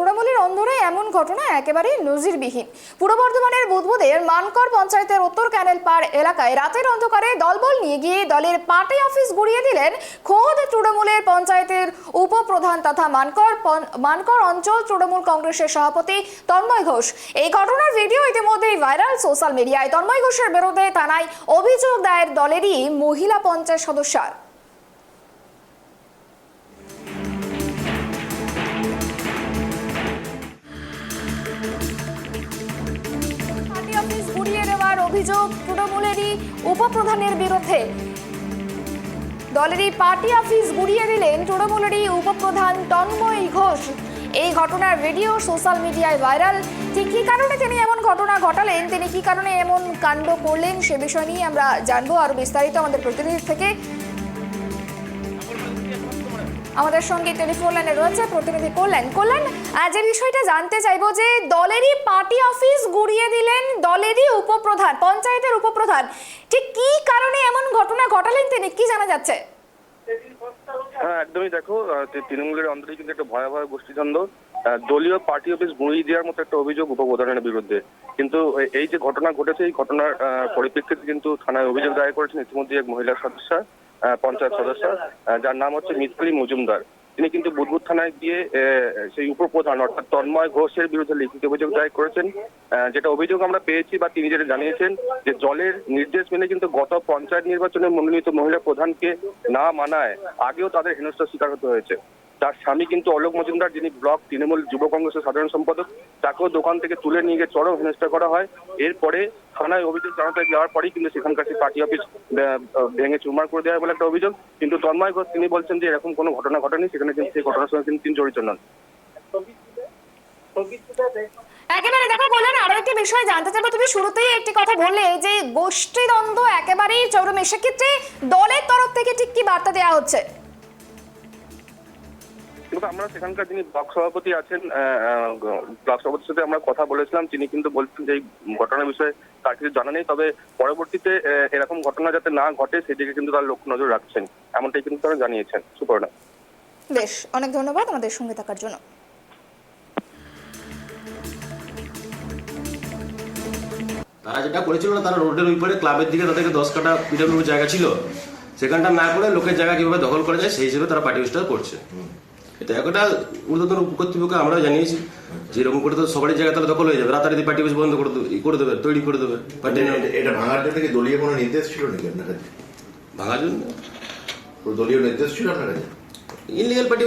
তৃণমূলের অন্দরে এমন ঘটনা একেবারেই নজিরবিহীন। পূর্ব বর্ধমানের বুধবুদের মানকর পঞ্চায়েতের উত্তর ক্যানেল পার এলাকায় রাতের অন্ধকারে দলবল নিয়ে গিয়ে দলের পার্টি অফিস গুড়িয়ে দিলেন খোদ তৃণমূলের পঞ্চায়েতের উপপ্রধান তথা মানকর মানকর অঞ্চল তৃণমূল কংগ্রেসের সভাপতি তন্ময় ঘোষ। এই ঘটনার ভিডিও ইতিমধ্যেই ভাইরাল সোশ্যাল মিডিয়ায়। তন্ময় ঘোষের বিরুদ্ধে থানায় অভিযোগ দায়ের দলেরই মহিলা পঞ্চায়েত সদস্যার। পার্টি অফিস গুড়িয়ে দেওয়ার অভিযোগ তৃণমূলেরই উপপ্রধানের বিরুদ্ধে। দলেরই পার্টি অফিস গুড়িয়ে দিলেন তৃণমূলেরই উপপ্রধান তন্ময় ঘোষ। এই ঘটনার ভিডিও সোশ্যাল মিডিয়ায় ভাইরাল ঠিক কী কারণে তিনি এমন ঘটনা ঘটালেন? তিনি কী কারণে এমন কাণ্ড করলেন? সে বিষয় নিয়ে আমরা জানব আরও বিস্তারিত আমাদের প্রতিনিধি থেকে। আমাদের সঙ্গে টেলিফোন লাইনে রয়েছে প্রতিনিধি কল্যাণ। কল্যাণ যে বিষয়টা জানতে চাইব যে দলেরই পার্টি অফিস গুড়িয়ে দিলেন দলেরই উপপ্রধান, পঞ্চায়েতের উপপ্রধান। ঠিক কি কারণে এমন ঘটনা ঘটালেন তিনি? কি জানা যাচ্ছে? হ্যাঁ একদমই দেখো তৃণমূলের অন্তরে কিন্তু একটা ভয়াবহ গোষ্ঠীদ্বন্দ্ব। দলীয় পার্টি অফিস গুঁড়িয়ে দেওয়ার মতো একটা অভিযোগ উপপ্রধানের বিরুদ্ধে। কিন্তু এই যে ঘটনা ঘটেছে, এই ঘটনার পরিপ্রেক্ষিতে কিন্তু থানায় অভিযোগ দায়ের করেছেন ইতিমধ্যে এক মহিলা সদস্য। পঞ্চায়েত সদস্য যার নাম হচ্ছে মিত্রি মজুমদার। তিনি কিন্তু বুধবুদ থানায় গিয়ে সেই উপপ্রধান, অর্থাৎ তন্ময় ঘোষের বিরুদ্ধে লিখিত অভিযোগ দায়ের করেছেন। যেটা অভিযোগ আমরা পেয়েছি বা তিনি যেটা জানিয়েছেন, যে জলের নির্দেশ মেনে কিন্তু গত পঞ্চায়েত নির্বাচনে মনোনীত মহিলা প্রধানকে না মানায় আগেও তাদের হেনস্থার শিকার হতে হয়েছে। তার স্বামী কিন্তু অলোক মজুমদার, যিনি ব্লক তৃণমূল যুব কংগ্রেসের সাধারণ সম্পাদক, তাকেও দোকান থেকে তুলে নিয়ে গিয়ে চরম হেনস্থা করা হয়। এরপরে থানায় অভিযোগ জানাতে যাওয়ার পরেই কিন্তু সেখানকার সেই পার্টি অফিস ভেঙে চুরমার করে দেওয়া বলে একটা অভিযোগ। কিন্তু তন্ময় ঘোষ তিনি বলছেন যে এরকম কোনো ঘটনা ঘটেনি, সেখানে কিন্তু সেই ঘটনার সঙ্গে কিন্তু তিনি জড়িত নন। একেবারে দেখো বললেন আরও একটি বিষয় জানতে চাইব। তুমি শুরুতেই একটি কথা বললে যে গোষ্ঠীদ্বন্দ্ব একেবারেই চরমে। সেক্ষেত্রে দলের তরফ থেকে ঠিক কি বার্তা দেওয়া হচ্ছে? কিন্তু আমরা সেখানকার যিনি ব্লক সভাপতি আছেন ব্লক সভাপতির সাথে আমরা কথা বলেছিলাম তিনি কিন্তু বলছেন যে এই ঘটনার বিষয়ে তার কিছু জানা নেই তবে পরবর্তীতে এরকম ঘটনা যাতে না ঘটে সেদিকে কিন্তু তার লোক নজর রাখছেন এমনটাই কিন্তু তারা জানিয়েছেন সুপর্ণা। বেশ অনেক ধন্যবাদ আমাদের সঙ্গে থাকার জন্য। তারা যেটা করেছিল না তারা রোডের ওই পারে ক্লাবের দিকে তাদেরকে দশ কাটা পিডাব্লিউ জায়গা ছিল সেখানটা না করে লোকের জায়গা কীভাবে দখল করা যায় সেই হিসেবে তারা পার্টি করছে। এটা একটা ঊর্ধ্বতন কর্তৃপক্ষ আমরাও জানিয়েছি। যেরকম করে তো সবারই জায়গা তাহলে দখল হয়ে যাবে। রাতারাতি পার্টি অফিস বন্ধ করে দেবে করে দেবে তৈরি করে দেবে। পার্টি এটা- এটা ভাঙার জন্য কি দলীয় কোনো নির্দেশ ছিল নাকি আপনার কাছে? ভাঙার জন্য? দলীয় নির্দেশ ছিল আপনার কাছে? Illegal party